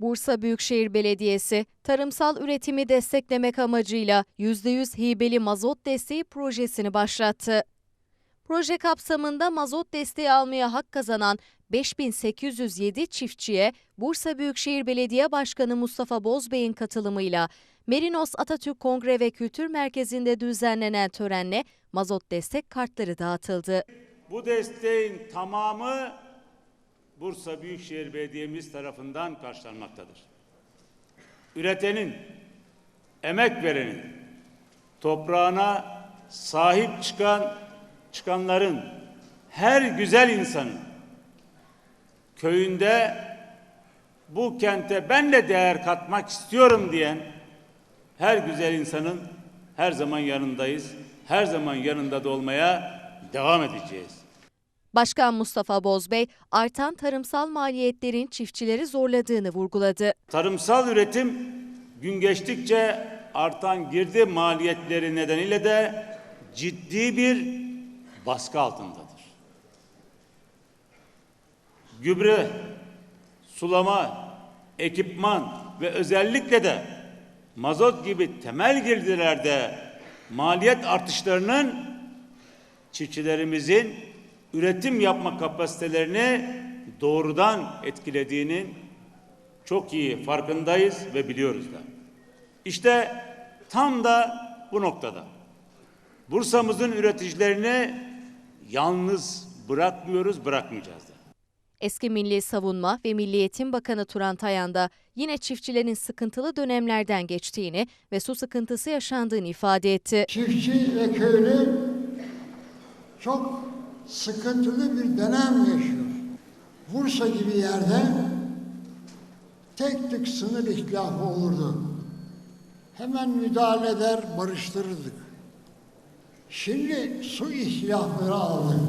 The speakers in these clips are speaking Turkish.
Bursa Büyükşehir Belediyesi, tarımsal üretimi desteklemek amacıyla %100 hibeli mazot desteği projesini başlattı. Proje kapsamında mazot desteği almaya hak kazanan 5807 çiftçiye Bursa Büyükşehir Belediye Başkanı Mustafa Bozbey'in katılımıyla Merinos Atatürk Kongre ve Kültür Merkezi'nde düzenlenen törenle mazot destek kartları dağıtıldı. Bu desteğin tamamı Bursa Büyükşehir Belediye'miz tarafından karşılanmaktadır. Üretenin, emek verenin, toprağına sahip çıkan çıkanların, her güzel insanın köyünde bu kente ben de değer katmak istiyorum diyen her güzel insanın her zaman yanındayız. Her zaman yanında da olmaya devam edeceğiz. Başkan Mustafa Bozbey, artan tarımsal maliyetlerin çiftçileri zorladığını vurguladı. Tarımsal üretim gün geçtikçe artan girdi maliyetleri nedeniyle de ciddi bir baskı altındadır. Gübre, sulama, ekipman ve özellikle de mazot gibi temel girdilerde maliyet artışlarının çiftçilerimizin üretim yapma kapasitelerini doğrudan etkilediğinin çok iyi farkındayız ve biliyoruz da. İşte tam da bu noktada Bursa'mızın üreticilerini yalnız bırakmıyoruz, bırakmayacağız da. Eski Milli Savunma ve Milli Eğitim Bakanı Turan Tayan da yine çiftçilerin sıkıntılı dönemlerden geçtiğini ve su sıkıntısı yaşandığını ifade etti. Çiftçi ve köylü çok sıkıntılı bir dönem yaşıyor. Bursa gibi yerde tek tük sınır ihtilafı olurdu. Hemen müdahale eder, barıştırırdık. Şimdi su ihtilafları aldık.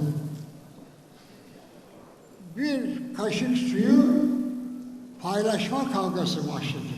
Bir kaşık suyu paylaşma kavgası başladı.